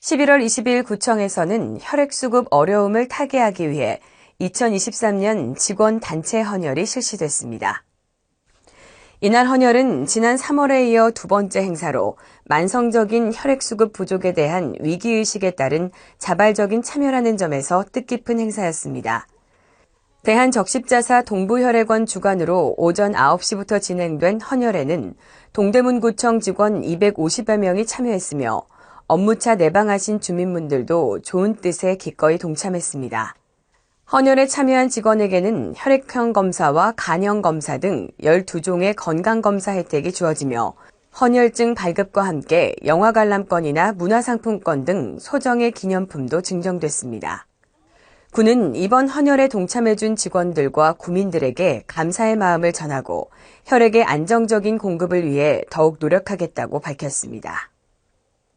11월 20일 구청에서는 혈액 수급 어려움을 타개하기 위해 2023년 직원 단체 헌혈이 실시됐습니다. 이날 헌혈은 지난 3월에 이어 두 번째 행사로 만성적인 혈액 수급 부족에 대한 위기 의식에 따른 자발적인 참여라는 점에서 뜻깊은 행사였습니다. 대한적십자사 동부혈액원 주관으로 오전 9시부터 진행된 헌혈에는 동대문구청 직원 250여 명이 참여했으며 업무차 내방하신 주민분들도 좋은 뜻에 기꺼이 동참했습니다. 헌혈에 참여한 직원에게는 혈액형 검사와 간형 검사 등 12종의 건강검사 혜택이 주어지며 헌혈증 발급과 함께 영화 관람권이나 문화상품권 등 소정의 기념품도 증정됐습니다. 군은 이번 헌혈에 동참해준 직원들과 구민들에게 감사의 마음을 전하고 혈액의 안정적인 공급을 위해 더욱 노력하겠다고 밝혔습니다.